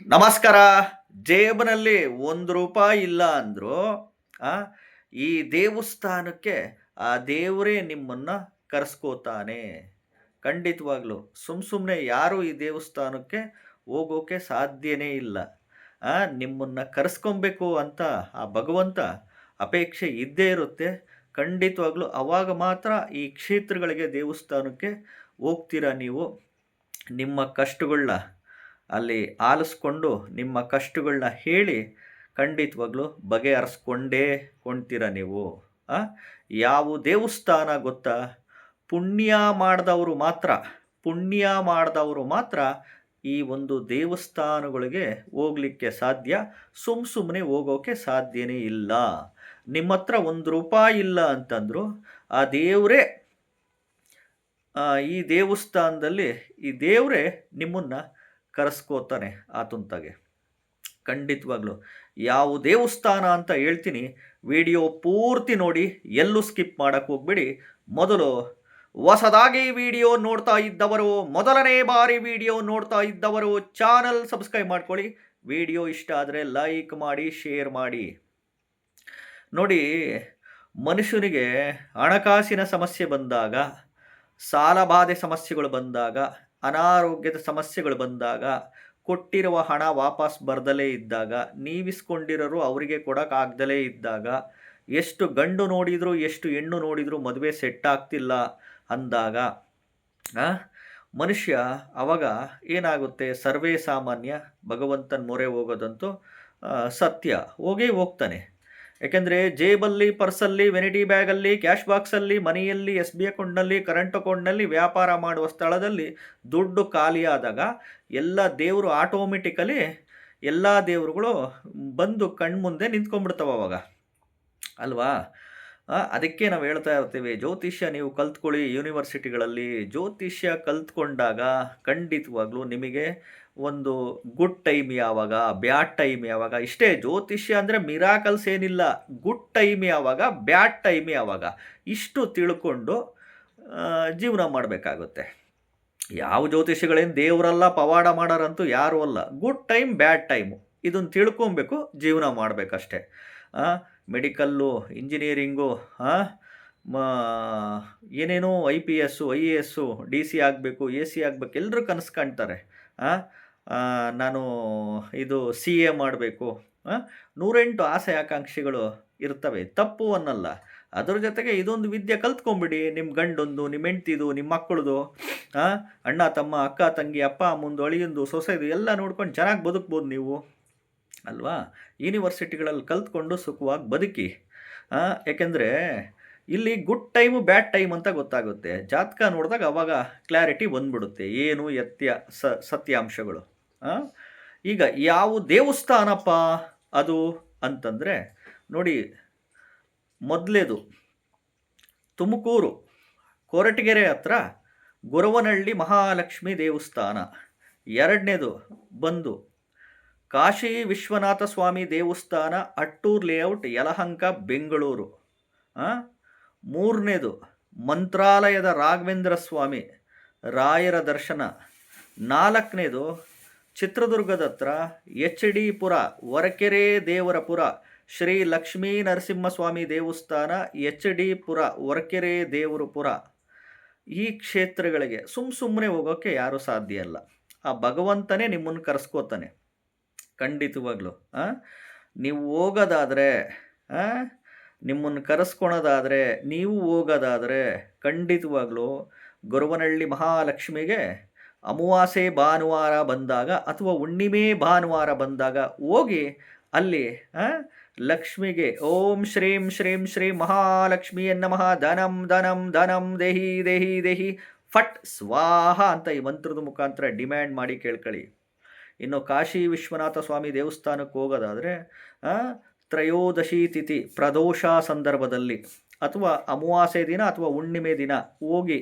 ನಮಸ್ಕಾರ. ಜೇಬನಲ್ಲಿ ಒಂದು ರೂಪಾಯಿ ಇಲ್ಲ ಅಂದರೂ ಈ ದೇವಸ್ಥಾನಕ್ಕೆ ಆ ದೇವರೇ ನಿಮ್ಮನ್ನು ಕರೆಸ್ಕೋತಾನೆ. ಖಂಡಿತವಾಗ್ಲೂ ಸುಮ್ಮ ಸುಮ್ಮನೆ ಯಾರೂ ಈ ದೇವಸ್ಥಾನಕ್ಕೆ ಹೋಗೋಕೆ ಸಾಧ್ಯನೇ ಇಲ್ಲ. ನಿಮ್ಮನ್ನು ಕರೆಸ್ಕೊಬೇಕು ಅಂತ ಆ ಭಗವಂತ ಅಪೇಕ್ಷೆ ಇದ್ದೇ ಇರುತ್ತೆ. ಖಂಡಿತವಾಗ್ಲೂ ಅವಾಗ ಮಾತ್ರ ಈ ಕ್ಷೇತ್ರಗಳಿಗೆ ದೇವಸ್ಥಾನಕ್ಕೆ ಹೋಗ್ತೀರಾ ನೀವು? ನಿಮ್ಮ ಕಷ್ಟಗಳನ್ನ ಅಲ್ಲಿ ಆಲಿಸ್ಕೊಂಡು ನಿಮ್ಮ ಕಷ್ಟಗಳನ್ನ ಹೇಳಿ ಖಂಡಿತವಾಗ್ಲೂ ಬಗೆಹರಿಸ್ಕೊಂಡೇ ಕೊಂತೀರ ನೀವು? ಯಾವ ದೇವಸ್ಥಾನ ಗೊತ್ತಾ? ಪುಣ್ಯ ಮಾಡಿದವರು ಮಾತ್ರ, ಪುಣ್ಯ ಮಾಡಿದವರು ಮಾತ್ರ ಈ ಒಂದು ದೇವಸ್ಥಾನಗಳಿಗೆ ಹೋಗ್ಲಿಕ್ಕೆ ಸಾಧ್ಯ ಸುಮ್ಮ ಸುಮ್ಮನೆ ಹೋಗೋಕೆ ಸಾಧ್ಯನೇ ಇಲ್ಲ. ನಿಮ್ಮ ಹತ್ರ ಒಂದು ರೂಪಾಯಿ ಇಲ್ಲ ಅಂತಂದ್ರು, ಆ ದೇವರೇ ಈ ದೇವಸ್ಥಾನದಲ್ಲಿ ಈ ದೇವರೇ ನಿಮ್ಮನ್ನು ಕರೆಸ್ಕೋತಾನೆ ಆತುಂತಾಗೆ. ಖಂಡಿತವಾಗ್ಲೂ. ಯಾವ ದೇವಸ್ಥಾನ ಅಂತ ಹೇಳ್ತೀನಿ, ವಿಡಿಯೋ ಪೂರ್ತಿ ನೋಡಿ, ಎಲ್ಲೂ ಸ್ಕಿಪ್ ಮಾಡೋಕ್ಕೆ ಹೋಗ್ಬೇಡಿ. ಮೊದಲು ಹೊಸದಾಗಿ ವಿಡಿಯೋ ನೋಡ್ತಾ ಇದ್ದವರು, ಮೊದಲನೇ ಬಾರಿ ವಿಡಿಯೋ ನೋಡ್ತಾ ಇದ್ದವರು ಚಾನಲ್ ಸಬ್ಸ್ಕ್ರೈಬ್ ಮಾಡ್ಕೊಳ್ಳಿ. ವಿಡಿಯೋ ಇಷ್ಟ ಆದರೆ ಲೈಕ್ ಮಾಡಿ, ಶೇರ್ ಮಾಡಿ. ನೋಡಿ, ಮನುಷ್ಯನಿಗೆ ಹಣಕಾಸಿನ ಸಮಸ್ಯೆ ಬಂದಾಗ, ಸಾಲಬಾಧೆ ಸಮಸ್ಯೆಗಳು ಬಂದಾಗ ಅನಾರೋಗ್ಯದ ಸಮಸ್ಯೆಗಳು ಬಂದಾಗ, ಕೊಟ್ಟಿರುವ ಹಣ ವಾಪಸ್ ಬರ್ದಲೇ ಇದ್ದಾಗ, ನೀವಿಸ್ಕೊಂಡಿರೋರು ಅವರಿಗೆ ಕೊಡೋಕ್ಕಾಗ್ದಲೇ ಇದ್ದಾಗ, ಎಷ್ಟು ಗಂಡು ನೋಡಿದರೂ, ಎಷ್ಟು ಹೆಣ್ಣು ನೋಡಿದರೂ ಮದುವೆ ಸೆಟ್ ಆಗ್ತಿಲ್ಲ ಅಂದಾಗ ಮನುಷ್ಯ ಅವಾಗ ಏನಾಗುತ್ತೆ? ಸರ್ವೇ ಸಾಮಾನ್ಯ ಭಗವಂತನ ಮೊರೆ ಹೋಗೋದಂತೂ ಸತ್ಯ. ಹೋಗೇ ಹೋಗ್ತಾನೆ. ಯಾಕೆಂದರೆ ಜೇಬಲ್ಲಿ, ಪರ್ಸಲ್ಲಿ ವೆನಿಟಿ ಬ್ಯಾಗಲ್ಲಿ ಕ್ಯಾಶ್ ಬಾಕ್ಸಲ್ಲಿ ಮನೆಯಲ್ಲಿ ಎಸ್ ಬಿ ಅಕೌಂಟ್ನಲ್ಲಿ ಕರೆಂಟ್ ಅಕೌಂಟ್ನಲ್ಲಿ ವ್ಯಾಪಾರ ಮಾಡುವ ಸ್ಥಳದಲ್ಲಿ ದುಡ್ಡು ಖಾಲಿಯಾದಾಗ ಎಲ್ಲ ದೇವರು ಆಟೋಮೆಟಿಕಲಿ ಎಲ್ಲ ದೇವರುಗಳು ಬಂದು ಕಣ್ಮುಂದೆ ನಿಂತ್ಕೊಂಡ್ಬಿಡ್ತಾವೆ ಅವಾಗ. ಅಲ್ವಾ? ಅದಕ್ಕೆ ನಾವು ಹೇಳ್ತಾ ಇರ್ತೀವಿ, ಜ್ಯೋತಿಷ್ಯ ನೀವು ಕಲ್ತ್ಕೊಳ್ಳಿ ಯೂನಿವರ್ಸಿಟಿಗಳಲ್ಲಿ ಜ್ಯೋತಿಷ್ಯ ಕಲ್ತ್ಕೊಂಡಾಗ ಖಂಡಿತವಾಗ್ಲೂ ನಿಮಗೆ ಒಂದು ಗುಡ್ ಟೈಮ್ ಯಾವಾಗ ಬ್ಯಾಡ್ ಟೈಮ್ ಯಾವಾಗ, ಇಷ್ಟೇ ಜ್ಯೋತಿಷ್ಯ ಅಂದರೆ ಮಿರಾಕಲ್ಸ್ ಏನಿಲ್ಲ ಗುಡ್ ಟೈಮ್ ಯಾವಾಗ ಬ್ಯಾಡ್ ಟೈಮ್ ಯಾವಾಗ, ಇಷ್ಟು ತಿಳ್ಕೊಂಡು ಜೀವನ ಮಾಡಬೇಕಾಗುತ್ತೆ. ಯಾವ ಜ್ಯೋತಿಷಿಗಳೇನು ದೇವರಲ್ಲ ಪವಾಡ ಮಾಡೋರಂತೂ ಯಾರೂ ಅಲ್ಲ. ಗುಡ್ ಟೈಮ್ ಬ್ಯಾಡ್ ಟೈಮು ಇದನ್ನು ತಿಳ್ಕೊಬೇಕು, ಜೀವನ ಮಾಡಬೇಕಷ್ಟೆ. ಮೆಡಿಕಲ್ಲು ಇಂಜಿನಿಯರಿಂಗು ಏನೇನೋ I P S I A S D C ಆಗಬೇಕು ಎ ಸಿ ಆಗಬೇಕು ಎಲ್ಲರೂ ಕನಸು ಕಾಣ್ತಾರೆ. ನಾನು ಇದು ಸಿ ಎ ಮಾಡಬೇಕು. ನೂರೆಂಟು ಆಸೆ ಆಕಾಂಕ್ಷೆಗಳು ಇರ್ತವೆ. ತಪ್ಪು ಅನ್ನಲ್ಲ. ಅದ್ರ ಜೊತೆಗೆ ಇದೊಂದು ವಿದ್ಯೆ ಕಲ್ತ್ಕೊಂಬಿಡಿ. ನಿಮ್ಮ ಗಂಡೊಂದು ನಿಮ್ಮ ಹೆಂಡ್ತಿದು ನಿಮ್ಮ ಮಕ್ಕಳದು ಅಣ್ಣ, ತಮ್ಮ, ಅಕ್ಕ, ತಂಗಿ, ಅಪ್ಪ, ಅಮ್ಮಂದು, ಅಳಿಯಂದು, ಸೊಸೆದು ಎಲ್ಲ ನೋಡ್ಕೊಂಡು ಚೆನ್ನಾಗಿ ಬದುಕ್ಬೋದು ನೀವು. ಅಲ್ವಾ? ಯೂನಿವರ್ಸಿಟಿಗಳಲ್ಲಿ ಕಲ್ತ್ಕೊಂಡು ಸುಖವಾಗಿ ಬದುಕಿ. ಯಾಕೆಂದರೆ ಇಲ್ಲಿ ಗುಡ್ ಟೈಮು ಬ್ಯಾಡ್ ಟೈಮ್ ಅಂತ ಗೊತ್ತಾಗುತ್ತೆ. ಜಾತಕ ನೋಡಿದಾಗ ಅವಾಗ ಕ್ಲಾರಿಟಿ ಬಂದ್ಬಿಡುತ್ತೆ. ಏನು ಎತ್ಯ ಸತ್ಯಾಂಶಗಳು? ಈಗ ಯಾವ ದೇವಸ್ಥಾನಪ್ಪ ಅದು ಅಂತಂದರೆ, ನೋಡಿ, ಮೊದಲೇದು ತುಮಕೂರು, ಕೊರಟಗೆರೆ ಹತ್ರ ಗುರವನಹಳ್ಳಿ ಮಹಾಲಕ್ಷ್ಮಿ ದೇವಸ್ಥಾನ. ಎರಡನೇದು ಬಂದು ಕಾಶಿ ವಿಶ್ವನಾಥ ಸ್ವಾಮಿ ದೇವಸ್ಥಾನ, ಅಟ್ಟೂರ್ ಲೇಔಟ್, ಯಲಹಂಕ, ಬೆಂಗಳೂರು? ಮೂರನೇದು ಮಂತ್ರಾಲಯದ ರಾಘವೇಂದ್ರ ಸ್ವಾಮಿ ರಾಯರ ದರ್ಶನ. ನಾಲ್ಕನೇದು ಚಿತ್ರದುರ್ಗದ ಹತ್ರ ಎಚ್ ಡಿ ಪುರ ವರಕೆರೆ ದೇವರಪುರ, ಶ್ರೀ ಲಕ್ಷ್ಮೀ ನರಸಿಂಹಸ್ವಾಮಿ ದೇವಸ್ಥಾನ ಎಚ್ ಡಿ ಪುರ ವರಕೆರೆ ದೇವರಪುರ. ಈ ಕ್ಷೇತ್ರಗಳಿಗೆ ಸುಮ್ ಸುಮ್ಮನೆ ಹೋಗೋಕ್ಕೆ ಯಾರೂ ಸಾಧ್ಯ ಇಲ್ಲ. ಆ ಭಗವಂತನೇ ನಿಮ್ಮನ್ನು ಕರೆಸ್ಕೋತಾನೆ. ಖಂಡಿತವಾಗ್ಲೂ? ನೀವು ಹೋಗೋದಾದರೆ ನಿಮ್ಮನ್ನು ಕರೆಸ್ಕೊಳೋದಾದರೆ, ನೀವು ಹೋಗೋದಾದರೆ ಖಂಡಿತವಾಗ್ಲೂ ಗೊರವನಹಳ್ಳಿ ಮಹಾಲಕ್ಷ್ಮಿಗೆ ಅಮಾವಾಸ್ಯೆ ಭಾನುವಾರ ಬಂದಾಗ ಅಥವಾ ಹುಣ್ಣಿಮೆ ಭಾನುವಾರ ಬಂದಾಗ ಹೋಗಿ ಅಲ್ಲಿ ಲಕ್ಷ್ಮಿಗೆ ಓಂ ಶ್ರೀಂ ಶ್ರೀಂ ಶ್ರೀ ಮಹಾಲಕ್ಷ್ಮಿ ನಮಃ, ಧನಂ ಧನಂ ಧನಂ ದೇಹಿ ದೇಹಿ ದೇಹಿ, ಫಟ್ ಸ್ವಾಹ ಅಂತ ಈ ಮಂತ್ರದ ಮುಖಾಂತರ ಡಿಮ್ಯಾಂಡ್ ಮಾಡಿ ಕೇಳ್ಕೊಳ್ಳಿ. ಇನ್ನು ಕಾಶಿ ವಿಶ್ವನಾಥ ಸ್ವಾಮಿ ದೇವಸ್ಥಾನಕ್ಕೆ ಹೋಗೋದಾದರೆ ತ್ರಯೋದಶಿ ತಿಥಿ ಪ್ರದೋಷ ಸಂದರ್ಭದಲ್ಲಿ ಅಥವಾ ಅಮಾವಾಸ್ಯೆ ದಿನ ಅಥವಾ ಹುಣ್ಣಿಮೆ ದಿನ ಹೋಗಿ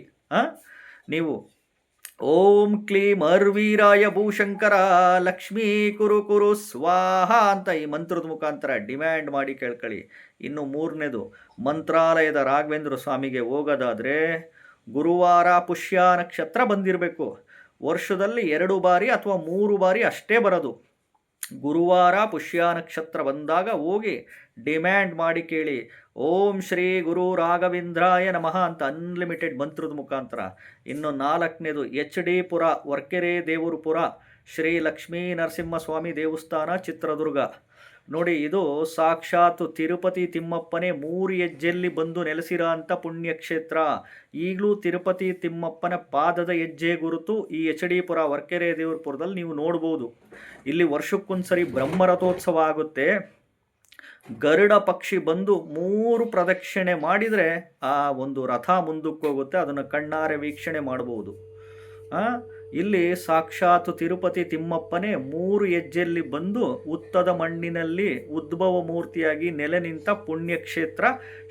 ನೀವು ಓಂ ಕ್ಲೀಂ ಅರ್ವೀರಾಯ ಭೂಶಂಕರ ಲಕ್ಷ್ಮೀ ಕುರು ಕುರು ಸ್ವಾಹ ಅಂತ ಈ ಮಂತ್ರದ ಮುಖಾಂತರ ಡಿಮ್ಯಾಂಡ್ ಮಾಡಿ ಕೇಳ್ಕೊಳ್ಳಿ. ಇನ್ನು ಮೂರನೇದು, ಮಂತ್ರಾಲಯದ ರಾಘವೇಂದ್ರ ಸ್ವಾಮಿಗೆ ಹೋಗೋದಾದರೆ ಗುರುವಾರ ಪುಷ್ಯ ನಕ್ಷತ್ರ ಬಂದಿರಬೇಕು. ವರ್ಷದಲ್ಲಿ ಎರಡು ಬಾರಿ ಅಥವಾ ಮೂರು ಬಾರಿ ಅಷ್ಟೇ ಬರೋದು. ಗುರುವಾರ ಪುಷ್ಯ ನಕ್ಷತ್ರ ಬಂದಾಗ ಹೋಗಿ ಡಿಮ್ಯಾಂಡ್ ಮಾಡಿ ಕೇಳಿ. ಓಂ ಶ್ರೀ ಗುರು ರಾಘವೇಂದ್ರಾಯ ನಮಃ ಅಂತ ಅನ್ಲಿಮಿಟೆಡ್ ಮಂತ್ರದ ಮುಖಾಂತರ. ಇನ್ನು ನಾಲ್ಕನೇದು ಎಚ್ ಡಿ ಪುರ, ವರ್ಕೆರೆ ದೇವರಪುರ, ಶ್ರೀ ಲಕ್ಷ್ಮೀ ನರಸಿಂಹಸ್ವಾಮಿ ದೇವಸ್ಥಾನ, ಚಿತ್ರದುರ್ಗ. ನೋಡಿ, ಇದು ಸಾಕ್ಷಾತ್ ತಿರುಪತಿ ತಿಮ್ಮಪ್ಪನೇ ಮೂರು ಹೆಜ್ಜೆಯಲ್ಲಿ ಬಂದು ನೆಲೆಸಿರೋ ಅಂಥ ಪುಣ್ಯಕ್ಷೇತ್ರ. ಈಗಲೂ ತಿರುಪತಿ ತಿಮ್ಮಪ್ಪನ ಪಾದದ ಹೆಜ್ಜೆ ಗುರುತು ಈ ಎಚ್ ಡಿ ಪುರ, ವರ್ಕೆರೆ ದೇವರಪುರದಲ್ಲಿ ನೀವು ನೋಡ್ಬೋದು. ಇಲ್ಲಿ ವರ್ಷಕ್ಕೊಂದ್ಸರಿ ಬ್ರಹ್ಮರಥೋತ್ಸವ ಆಗುತ್ತೆ. ಗರುಡ ಪಕ್ಷಿ ಬಂದು ಮೂರು ಪ್ರದಕ್ಷಿಣೆ ಮಾಡಿದರೆ ಆ ಒಂದು ರಥ ಮುಂದಕ್ಕೆ ಹೋಗುತ್ತೆ, ಅದನ್ನು ಕಣ್ಣಾರೆ ವೀಕ್ಷಣೆ ಮಾಡಬಹುದು ಇಲ್ಲಿ ಸಾಕ್ಷಾತ್ ತಿರುಪತಿ ತಿಮ್ಮಪ್ಪನೇ ಮೂರು ಹೆಜ್ಜೆಯಲ್ಲಿ ಬಂದು ಉತ್ತದ ಮಣ್ಣಿನಲ್ಲಿ ಉದ್ಭವ ಮೂರ್ತಿಯಾಗಿ ನೆಲೆ ನಿಂತ ಪುಣ್ಯಕ್ಷೇತ್ರ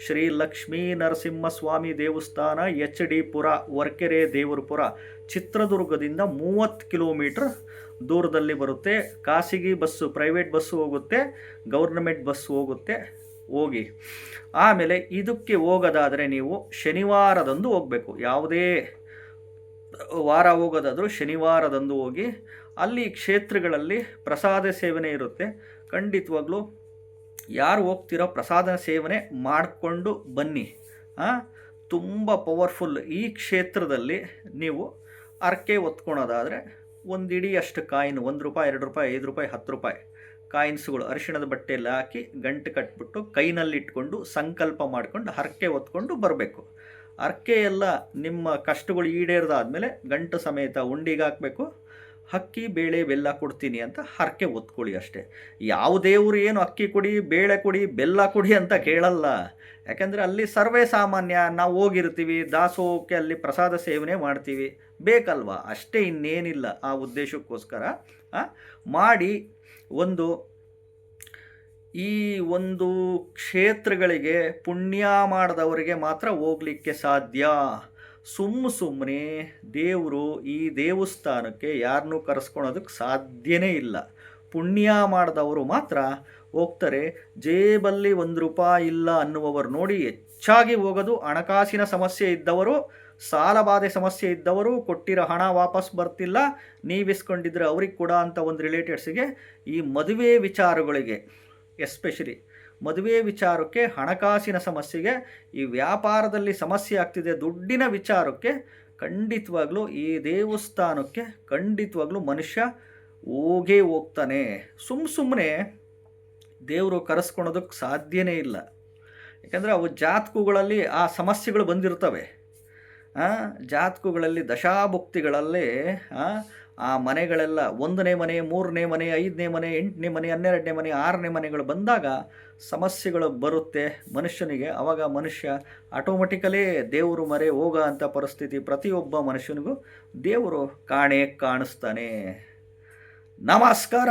ಶ್ರೀ ಲಕ್ಷ್ಮೀ ನರಸಿಂಹಸ್ವಾಮಿ ದೇವಸ್ಥಾನ, ಎಚ್ ಡಿ ಪುರ, ವರ್ಕೆರೆ ದೇವರಪುರ ಚಿತ್ರದುರ್ಗದಿಂದ ಮೂವತ್ತು ಕಿಲೋಮೀಟ್ರ್ ದೂರದಲ್ಲಿ ಬರುತ್ತೆ. ಖಾಸಗಿ ಬಸ್ಸು, ಪ್ರೈವೇಟ್ ಬಸ್ಸು ಹೋಗುತ್ತೆ, ಗೌರ್ನಮೆಂಟ್ ಬಸ್ ಹೋಗುತ್ತೆ, ಹೋಗಿ. ಆಮೇಲೆ ಇದಕ್ಕೆ ಹೋಗೋದಾದರೆ ನೀವು ಶನಿವಾರದಂದು ಹೋಗಬೇಕು. ಯಾವುದೇ ವಾರ ಹೋಗೋದಾದರೂ ಶನಿವಾರದಂದು ಹೋಗಿ, ಅಲ್ಲಿ ಕ್ಷೇತ್ರಗಳಲ್ಲಿ ಪ್ರಸಾದ ಸೇವನೆ ಇರುತ್ತೆ. ಖಂಡಿತವಾಗ್ಲೂ ಯಾರು ಹೋಗ್ತಿರೋ ಪ್ರಸಾದ ಸೇವನೆ ಮಾಡಿಕೊಂಡು ಬನ್ನಿ. ತುಂಬ ಪವರ್ಫುಲ್ ಈ ಕ್ಷೇತ್ರದಲ್ಲಿ ನೀವು ಅರ್ಕೆ ಒತ್ಕೊಳೋದಾದರೆ ಒಂದು ಇಡೀ ಅಷ್ಟು ಕಾಯಿನ್, ಒಂದು ರೂಪಾಯಿ, ಎರಡು ರೂಪಾಯಿ, ಐದು ರೂಪಾಯಿ, ಹತ್ತು ರೂಪಾಯಿ ಕಾಯಿನ್ಸ್ಗಳು ಅರಿಶಿಣದ ಬಟ್ಟೆಯಲ್ಲಿ ಹಾಕಿ ಗಂಟು ಕಟ್ಬಿಟ್ಟು ಕೈನಲ್ಲಿ ಇಟ್ಕೊಂಡು ಸಂಕಲ್ಪ ಮಾಡಿಕೊಂಡು ಹರಕೆ ಒತ್ಕೊಂಡು ಬರಬೇಕು. ಹರಕೆ ಎಲ್ಲ ನಿಮ್ಮ ಕಷ್ಟಗಳು ಈಡೇರ್ದಾದ್ಮೇಲೆ ಗಂಟು ಸಮೇತ ಉಂಡಿಗೆ ಹಾಕಬೇಕು. ಅಕ್ಕಿ, ಬೇಳೆ, ಬೆಲ್ಲ ಕೊಡ್ತೀನಿ ಅಂತ ಹರಕೆ ಒತ್ಕೊಳ್ಳಿ ಅಷ್ಟೇ. ಯಾವ ದೇವರು ಏನು ಅಕ್ಕಿ ಕೊಡಿ, ಬೇಳೆ ಕೊಡಿ, ಬೆಲ್ಲ ಕೊಡಿ ಅಂತ ಕೇಳಲ್ಲ. ಯಾಕೆಂದರೆ ಅಲ್ಲಿ ಸರ್ವೇ ಸಾಮಾನ್ಯ. ನಾವು ಹೋಗಿರ್ತೀವಿ, ದಾಸೋಹಕ್ಕೆ ಅಲ್ಲಿ ಪ್ರಸಾದ ಸೇವನೆ ಮಾಡ್ತೀವಿ. ಬೇಕಲ್ವಾ? ಅಷ್ಟೇ ಇನ್ನೇನಿಲ್ಲ ಆ ಉದ್ದೇಶಕ್ಕೋಸ್ಕರ ಮಾಡಿ ಒಂದು, ಈ ಒಂದು ಕ್ಷೇತ್ರಗಳಿಗೆ ಪುಣ್ಯ ಮಾಡಿದವರಿಗೆ ಮಾತ್ರ ಹೋಗಲಿಕ್ಕೆ ಸಾಧ್ಯ. ಸುಮ್ಮ ಸುಮ್ಮನೆ ದೇವರು ಈ ದೇವಸ್ಥಾನಕ್ಕೆ ಯಾರನ್ನೂ ಕರೆಸ್ಕೊಳೋದಕ್ಕೆ ಸಾಧ್ಯನೇ ಇಲ್ಲ. ಪುಣ್ಯ ಮಾಡಿದವರು ಮಾತ್ರ ಹೋಗ್ತಾರೆ, ಜೇಬಲ್ಲಿ ಒಂದು ರೂಪಾಯಿ ಇಲ್ಲ ಅನ್ನುವವರು ನೋಡಿ ಹೆಚ್ಚಾಗಿ ಹೋಗೋದು ಹಣಕಾಸಿನ ಸಮಸ್ಯೆ ಇದ್ದವರು, ಸಾಲಬಾಧೆ ಸಮಸ್ಯೆ ಇದ್ದವರು, ಕೊಟ್ಟಿರೋ ಹಣ ವಾಪಸ್ ಬರ್ತಿಲ್ಲ, ನೀವಿಸ್ಕೊಂಡಿದ್ರೆ ಅವ್ರಿಗೆ ಕೂಡ ಅಂತ ಒಂದು ರಿಲೇಟೆಡ್ಸಿಗೆ ಈ ಮದುವೆ ವಿಚಾರಗಳಿಗೆ ಎಸ್ಪೆಷಲಿ ಮದುವೆ ವಿಚಾರಕ್ಕೆ, ಹಣಕಾಸಿನ ಸಮಸ್ಯೆಗೆ, ಈ ವ್ಯಾಪಾರದಲ್ಲಿ ಸಮಸ್ಯೆ ಆಗ್ತಿದೆ ದುಡ್ಡಿನ ವಿಚಾರಕ್ಕೆ ಖಂಡಿತವಾಗ್ಲೂ ಈ ದೇವಸ್ಥಾನಕ್ಕೆ ಖಂಡಿತವಾಗ್ಲೂ ಮನುಷ್ಯ ಹೋಗೇ ಹೋಗ್ತಾನೆ. ಸುಮ್ಮ ಸುಮ್ಮನೆ ದೇವರು ಕರೆಸ್ಕೊಳೋದಕ್ಕೆ ಸಾಧ್ಯನೇ ಇಲ್ಲ. ಯಾಕಂದರೆ ಅವು ಜಾತಕಗಳಲ್ಲಿ ಆ ಸಮಸ್ಯೆಗಳು ಬಂದಿರ್ತವೆ. ಜಾತಕಗಳಲ್ಲಿ ದಶಾಭುಕ್ತಿಗಳಲ್ಲಿ, ಆ ಮನೆಗಳೆಲ್ಲ ಒಂದನೇ ಮನೆ, ಮೂರನೇ ಮನೆ, ಐದನೇ ಮನೆ, ಎಂಟನೇ ಮನೆ, ಹನ್ನೆರಡನೇ ಮನೆ, ಆರನೇ ಮನೆಗಳು ಬಂದಾಗ ಸಮಸ್ಯೆಗಳು ಬರುತ್ತೆ ಮನುಷ್ಯನಿಗೆ. ಆವಾಗ ಮನುಷ್ಯ ಆಟೋಮೆಟಿಕಲಿ ದೇವರು ಮರೆ ಹೋಗ ಅಂಥ ಪರಿಸ್ಥಿತಿ ಪ್ರತಿಯೊಬ್ಬ ಮನುಷ್ಯನಿಗೂ ದೇವರು ಕಾಣೆ ಕಾಣಿಸ್ತಾನೆ. ನಮಸ್ಕಾರ.